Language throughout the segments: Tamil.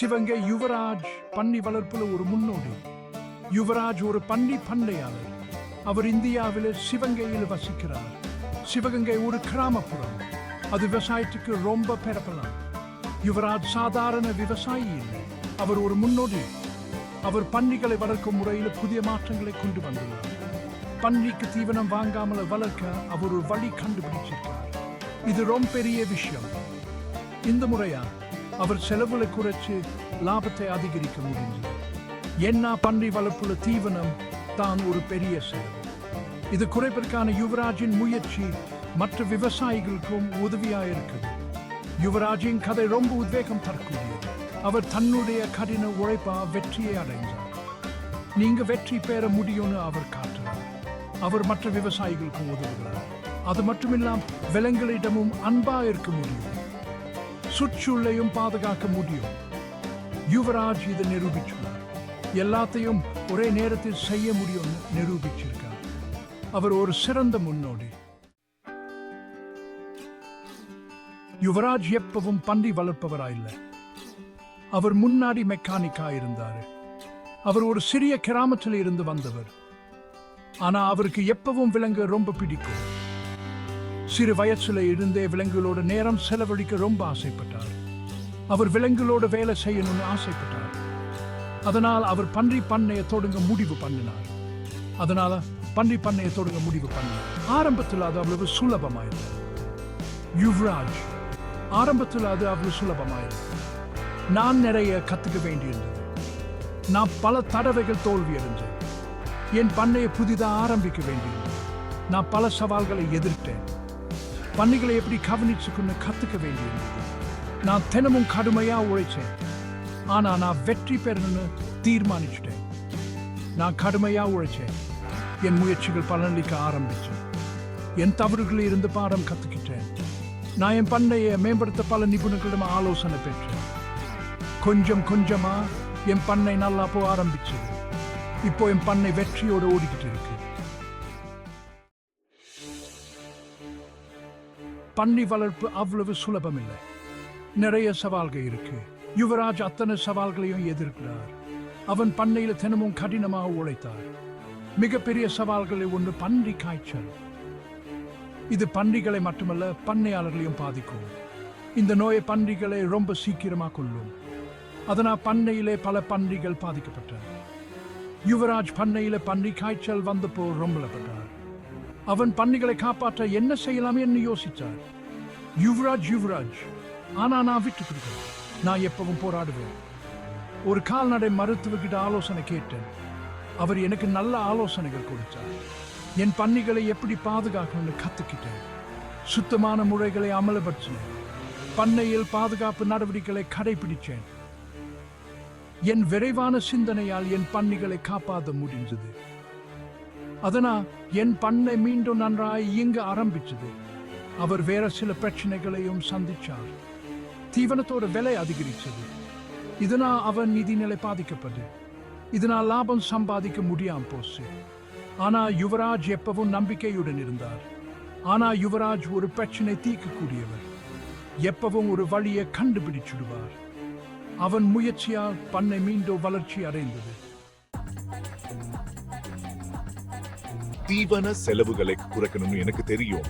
சிவங்கை யுவராஜ் பன்னி வளர்ப்புல ஒரு முன்னோடி. யுவராஜ் ஒரு பன்னி பண்ணையாளர். அவர் இந்தியாவில் சிவகங்கையில் வசிக்கிறார். சிவகங்கை ஒரு கிராமப்புறம். அது விவசாயத்துக்கு ரொம்ப பெறப்பலாம் யுவராஜ் சாதாரண விவசாயி இல்லை. அவர் ஒரு முன்னோடி. அவர் பன்னிகளை வளர்க்கும் முறையில் புதிய மாற்றங்களை கொண்டு வந்துள்ளார். பன்னிக்கு தீவனம் வாங்காமல் வளர்க்க அவர் ஒரு வழி கண்டுபிடிச்சிருக்கார். இது ரொம்ப பெரிய விஷயம். இந்த முறையா அவர் செலவுகளை குறைச்சு லாபத்தை அதிகரிக்க முடிஞ்சது என்ன பன்றி வளர்ப்புல தீவனம் தான் ஒரு பெரிய செலவு. இது குறைப்பதற்கான யுவராஜின் முயற்சி மற்ற விவசாயிகளுக்கும் உதவியா இருக்குது. யுவராஜின் கதை ரொம்ப உத்வேகம் தரக்கூடியது. அவர் தன்னுடைய கடின உழைப்பா வெற்றியை அடைந்தார். நீங்க வெற்றி பெற முடியும்னு அவர் காட்டுறார். அவர் மற்ற விவசாயிகளுக்கும் உதவுகிறார். அது மட்டுமில்லாம் விலங்குகளிடமும் அன்பா இருக்க முடியும். சுற்றுச்சூழலையும் பாதுகாக்க முடியும். யுவராஜ் இதை நிரூபிச்சுள்ளார். எல்லாத்தையும் ஒரே நேரத்தில் செய்ய முடியும்னு நிரூபிச்சிருக்கார். அவர் ஒரு சிறந்த முன்னோடி. யுவராஜ் எப்பவும் பன்றி வளர்ப்பவரா இல்லை. அவர் முன்னாடி மெக்கானிக்கா இருந்தார். அவர் ஒரு சிறிய கிராமத்தில் இருந்து வந்தவர். ஆனா அவருக்கு எப்பவும் விலங்கு ரொம்ப பிடிக்கும். சிறு வயசுல இருந்தே விலங்குகளோட நேரம் செலவழிக்க ரொம்ப ஆசைப்பட்டார். அவர் விலங்குகளோட வேலை செய்யணும்னு ஆசைப்பட்டார். அதனால் அவர் பன்றி பண்ணையை தொடங்க முடிவு பண்ணினார். அதனால பன்றி பண்ணையை தொடங்க முடிவு பண்ணினார். ஆரம்பத்தில் அது அவ்வளவு சுலபமாயிருந்தது யுவராஜ் ஆரம்பத்தில் அது அவ்வளவு சுலபமாயிருந்தது நான் நிறைய கத்துக்க வேண்டியிருந்தது. நான் பல தடவைகள் தோல்வி அடைஞ்சேன். என் பண்ணையை புதிதாக ஆரம்பிக்க வேண்டியிருந்தது. நான் பல சவால்களை எதிர்த்தேன். பண்ணிகளை எப்படி கவனிச்சுக்கணும்னு கத்துக்க வேண்டியிருந்தது நான் தினமும் கடுமையா உழைச்சேன். ஆனா நான் வெற்றி பெறணும்னு தீர்மானிச்சிட்டேன். நான் கடுமையா உழைச்சேன். என் முயற்சிகள் பலனளிக்க ஆரம்பிச்சேன். என் தவறுகளில் இருந்து பாடம் கத்துக்கிட்டேன். நான் என் பண்ணையை மேம்படுத்த பல நிபுணர்களிடம் ஆலோசனை பெற்றேன். கொஞ்சம் கொஞ்சமா என் பண்ணை நல்லா போக ஆரம்பிச்சது. இப்போ என் பண்ணை வெற்றியோடு ஓடிக்கிட்டு இருக்கு. பன்னி வளர்ப்பு அவ்வளவு சுலபம் இல்லை நிறைய சவால்கள் இருக்கு. யுவராஜ் அத்தனை சவால்களையும் எதிர்க்கிறார். அவன் பண்ணையில் தினமும் கடினமாக உழைத்தார். மிகப்பெரிய சவால்களில் ஒன்று பன்றி காய்ச்சல். இது பன்றிகளை மட்டுமல்ல பண்ணையாளர்களையும் பாதிக்கும். இந்த நோயை பன்றிகளை ரொம்ப சீக்கிரமாக கொள்ளும் அதனால் பண்ணையிலே பல பன்றிகள் பாதிக்கப்பட்டன. யுவராஜ் பண்ணையில பன்றி காய்ச்சல் வந்தப்போ ரொம்பப்பட்டார் அவன் பன்னிகளை காப்பாற்ற என்ன செய்யலாம் என்று யோசித்தார். யுவராஜ் யுவராஜ் ஆனா நான் விட்டு கொடுக்கிறேன் நான் எப்பவும் போராடுவேன். ஒரு கால்நடை மருத்துவர்கிட்ட ஆலோசனை கேட்டேன். அவர் எனக்கு நல்ல ஆலோசனைகள் கொடுத்தார். என் பன்னிகளை எப்படி பாதுகாக்கணும்னு கத்துக்கிட்டேன். சுத்தமான முறைகளை அமலப்படுத்தினேன் பண்ணையில் பாதுகாப்பு நடவடிக்கைகளை கடைபிடிச்சேன் என் விரைவான சிந்தனையால் என் பன்னிகளை காப்பாற்ற முடிஞ்சது. அதனால் என் பண்ணை மீண்டும் நன்றாய் இயங்க ஆரம்பிச்சது அவர் வேற சில பிரச்சனைகளையும் சந்திச்சார் தீவனத்தோட விலை அதிகரிச்சது இதனால் அவன் நிதிநிலை பாதிக்கப்படு இதனால் லாபம் சம்பாதிக்க முடியாம போச்சு. ஆனா யுவராஜ் எப்பவும் நம்பிக்கையுடன் இருந்தார். ஆனா யுவராஜ் ஒரு பிரச்சனை தீர்க்கக்கூடியவர். எப்பவும் ஒரு வழியை கண்டுபிடிச்சிடுவார். அவன் முயற்சியால் பண்ணை மீண்டும் வளர்ச்சி அடைந்தது. தீவன செலவுகளை குறைக்கணும்னு எனக்கு தெரியும்.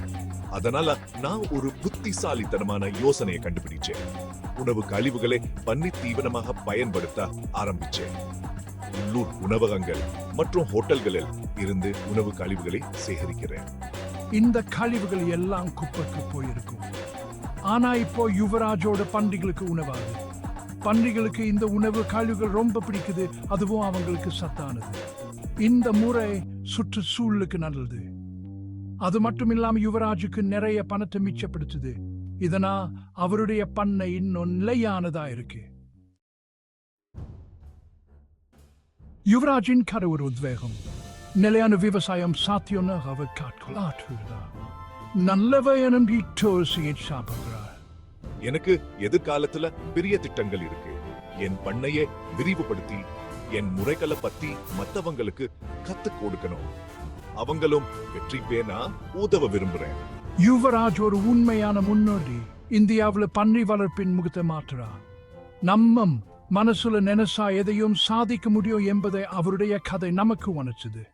அதனால நான் ஒரு புத்திசாலித்தனமான யோசனையை கண்டுபிடிச்சேன். உணவு கழிவுகளை பண்ணி தீவனமாக பயன்படுத்த ஆரம்பிச்சேன். உள்ளூர் உணவகங்கள் மற்றும் ஹோட்டல்களில் இருந்து உணவு கழிவுகளை சேகரிக்கிறேன். இந்த கழிவுகள் எல்லாம் குப்பைக்கு போயிருக்கும். ஆனா இப்போ யுவராஜோட பன்றிகளுக்கு உணவாகுது. பன்றிகளுக்கு இந்த உணவு கழிவுகள் ரொம்ப பிடிக்குது அதுவும் அவங்களுக்கு சத்தானது. இந்த முறை சுற்றுச்சூழலுக்கு நல்லது. அது மட்டும் இல்லாம யுவராஜுக்கு நிறைய பணத்தை மிச்சப்படுத்துது. இதனா அவருடைய பண்ணை இன்னும் நிலையானதா இருக்கு. யுவராஜின் கரை ஒரு உத்வேகம். நிலையான விவசாயம் சாத்தியம்னு அவர் காட்டுகிறார் நல்லவை எனும் வீட்டோசியை சாப்பிடுகிறார். எனக்கு எதிர்காலத்துல பெரிய திட்டங்கள் இருக்கு. என் பண்ணையை விரிவுபடுத்தி என் முறைகளை பத்தி மத்தவங்களுக்கு கத்து கொடுக்கணும். அவங்களும் வெற்றி பேனா உதவ விரும்புறேன். யுவராஜ் ஒரு உண்மையான முன்னோடி. இந்தியாவுல பன்றி வளர்ப்பின் முகத்த மாற்றா நம்ம மனசுல நினைச்சா எதையும் சாதிக்க முடியும் என்பதை அவருடைய கதை நமக்கு உணர்ச்சது.